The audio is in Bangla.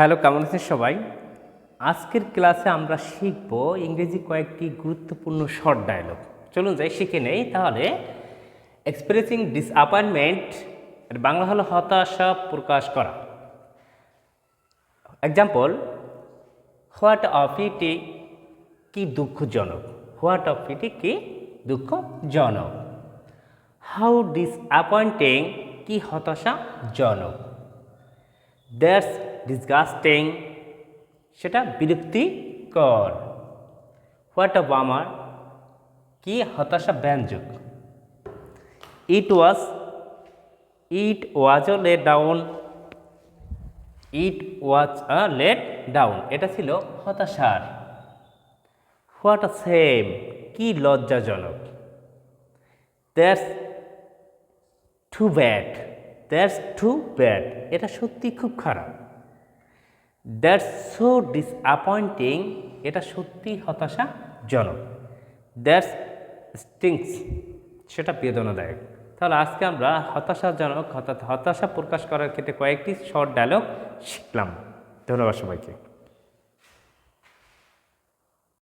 হ্যালো, কেমন আছেন সবাই? আজকের ক্লাসে আমরা শিখব ইংরেজি কয়েকটি গুরুত্বপূর্ণ শর্ট ডায়লগ চলুন যাই, শিখে নেই। তাহলে এক্সপ্রেসিং ডিসঅ্যাপয়েন্টমেন্ট এর বাংলা হলো হতাশা প্রকাশ করা। এক্সাম্পল হোয়াট অফ ইটি কি দুঃখজনক? হোয়াট অফ ইটি কি দুঃখজনক? হাউ ডিসঅ্যাপয়েন্টিং কি হতাশাজনক? দ্যাটস ডিসগাস্টিং সেটা বিরক্তিকর। হোয়াট অফ আমার কি হতাশা ব্যঞ্জক। It was it was a let down it was a let down এটা ছিল হতাশার। হোয়াট আ সেম কি লজ্জাজনক। That's too bad that's too bad. এটা সত্যি খুব খারাপ। দ্যাটস সো ডিসঅ্যাপয়েন্টিং, এটা সত্যি হতাশাজনক। দ্যাটস স্টিংস, সেটা বেদনাদায়ক। তাহলে আজকে আমরা হতাশাজনক, হতাশা প্রকাশ করার ক্ষেত্রে কয়েকটি শর্ট ডায়লগ শিখলাম। ধন্যবাদ সবাইকে।